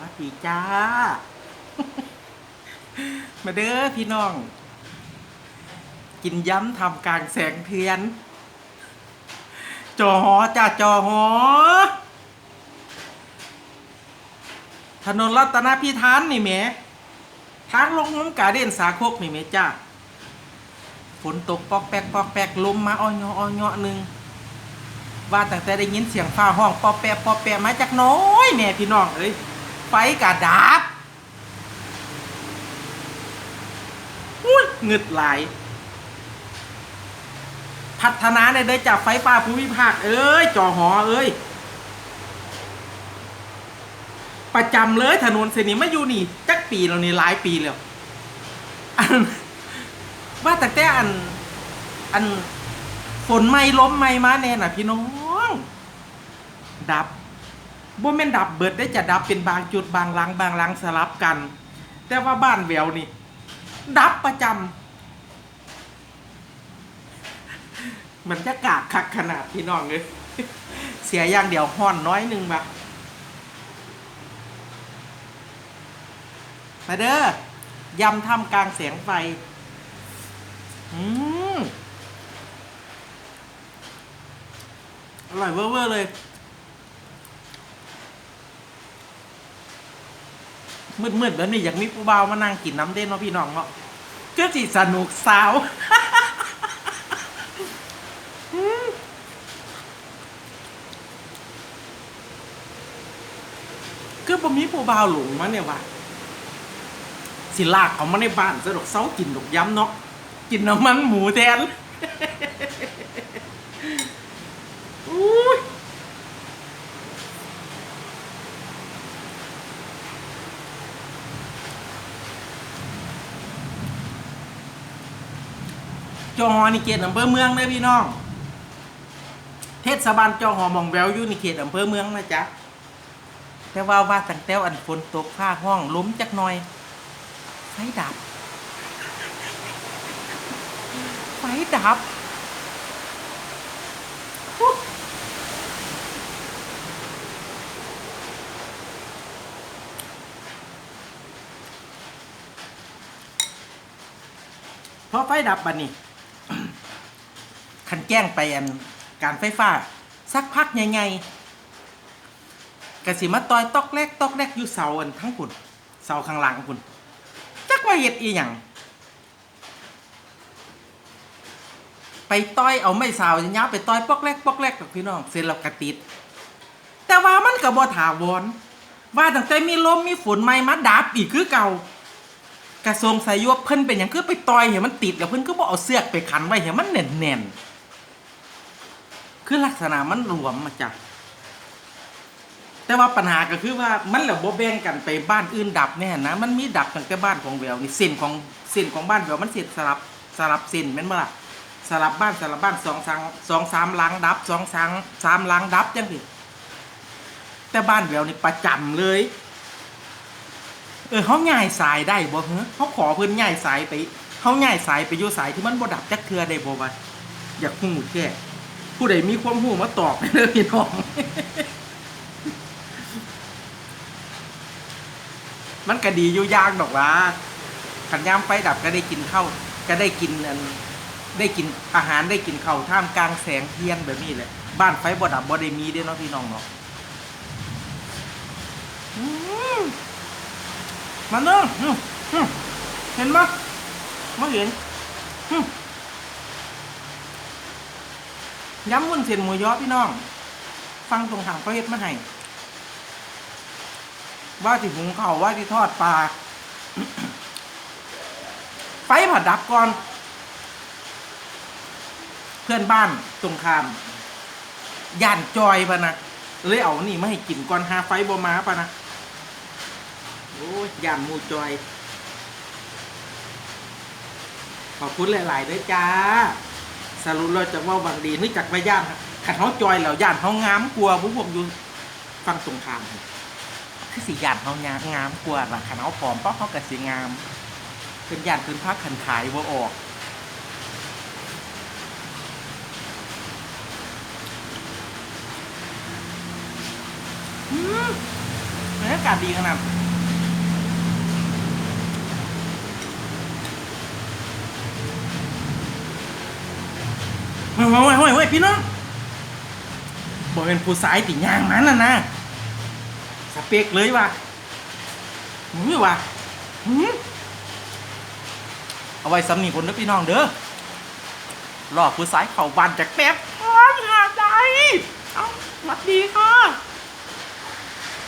วัสดีจ้า มาเด้อพี่น้อง กินย้ำทำกลางแสงเทียน จอหอจ้าจอหอ ถนนรัตนพิธานนี่แหมทางลงน้ำกาเด่นสาโคกนี่แหมจ้าฝนตกปอกแปกปอกแปกลมมาอ้อยออ้อยอหนึ่งว่าตั้งแต่ได้ยินเสียงฟ้าห้องปอแปะปอแปะมาจากน้อยแม่พี่น้องเอ้ย ไฟกาดับอุ้ยเงึดไหลาย พัฒนาในเด้จากไฟฟ้าภูมิภาค เอ้ยจอหอเอ้ย ประจำเลยถนนเส้นนี้มาอยู่นี่ จักปีแล้วนี่หลายปีแล้วอันว่าแต่แต่อัน อันฝนไม่ล้มไม่มาแน่น่ะพี่น้อง ดับ บ่แม่นดับเบิดได้จะดับเป็นบางจุดบางหลังบางหลังสลับกัน แต่ว่าบ้านแววนี่ ดับประจำมันจะกาดคักขนาดพี่น้องเลยเสียอย่างเดียวห้อนน้อยหนึงบะมาเด้อยำทำกลางแสงไฟ อืมอร่อยเวอร์เลย มืดๆแบบนี้อยากมีผู้บ่าวมานั่งกินน้ำเด่นเนาะพี่น้องเนาะก็สิสนุกสาวอืมก็บ่มีผู้บ่าวหลงมาเนี่ยว่ะสิลากเอามาในบ้านสะดอกเซากินดอกย้ำเนาะกินน้ำมันหมูแทน อุ้ย จอหอนี่เขตอำเภอเมืองเลยพี่น้อง เทศบาลจอหอมองแววอยู่ในเขตอำเภอเมืองนะจ๊ะแต่ว่าว่าตั้งแต่อันฝนตกฟ้าห้องล้มจักหน่อยไฟดับไฟดับพอไฟดับบัดนี้ คันแจ้งไปอันการไฟฟ้า สักพักใหญ่ๆกสิมาตอยตอกแรกตอกแรกอยู่เสาอันทั้งคุณเสาข้างหลังคุณจักว่าเฮ็ดอีหยังไปต้อยเอาไม่สาวยับไปต้อยปอกแรกปอกแรกกับพี่น้องเสร็จแล้วกระติด แต่ว่ามันก็บ่ถาวรว่าตั้งแต่มีลมมีฝนใหม่มาดับอีกคือเก่ากระทรวงสายยวเพิ่นเป็นหยังคือไปต้อยเห็นมันติดแล้วเพิ่นก็บ่เอาเสือกไปขันไว้เห็นมันแน่นๆ คือลักษณะมันรวมมาจาก แต่ว่าปัญหาก็คือว่ามันแล้วบ่แบ่งกันไปบ้านอื่นดับแน่นะมันมีดับตั้งแต่บ้านของแววนี่เส้นของเส้นของบ้านแววมันเส้นสลับสลับเส้นแม่นบ่ล่ะสลับบ้านสลับบ้านสองสามสองสามหลังดับสองสามสามหลังดับจังสิแต่บ้านแววนี่ประจำเลย เออเขาง่ายสายได้บ่เหรอเขาขอเพิ่นง่ายสายไปเขาง่ายสายไปอยู่สายที่มันบ่ดับจักเทือได้บ่วะอยากฮู้แค่ ผู้ใดมีความรู้มาตอบเด้อพี่น้อง มันก็ดีอยู่ย่างดอกว่าขันยามไฟดับก็ได้กินข้าวก็ได้กินอันได้กินอาหารได้กินข้าวท่ามกลางแสงเทียนแบบนี้แหละบ้านไฟบ่ดับบ่ได้มีเด้อเนาะพี่น้องเนาะมมาเนาะเห็นปะไม่เห็นอืม ย้ำวุ้นเส้นหมูยอพี่น้อง ฟังตรงทางเขาเฮ็ดมาให้ว่าที่หุงข้าวว่าที่ทอดปลาไฟผัดดับก่อน เพื่อนบ้านตรงข้ามย่านจอยปะนะเลยเอานี่มาให้กินก่อนหาไฟบ่มาปะนะโอ้ยย่านมูจอย ขอบคุณหลาย ๆ ด้วยจ้า สรุปเราจะว่าบังดีนึกจากไปย่านขันเขาจอยแล้วย่านเขางามกลัวพวกผมอยู่ฟังตรงข้ามคือสิย่านเขางามงามกลัวหล่ะขันเขาปลอมเพราะเขากระสีงามเป็นย่านเป็นพักขันขายว่าออกอืมเอ๊ะากาศดีขนาด เฮ้ยเฮ้ยเฮ้ยเฮ้ยพี่น้องบอกเป็นผู้สายติย่างมันน่ะนะสเปกเลยว่ะหืมว่ะหืมเอาไว้สำนีคนนะพี่น้องเด้อรอผู้สายเข่าบานจากแป๊บอ้าวหาใจเอ้าสวัสดีค่ะ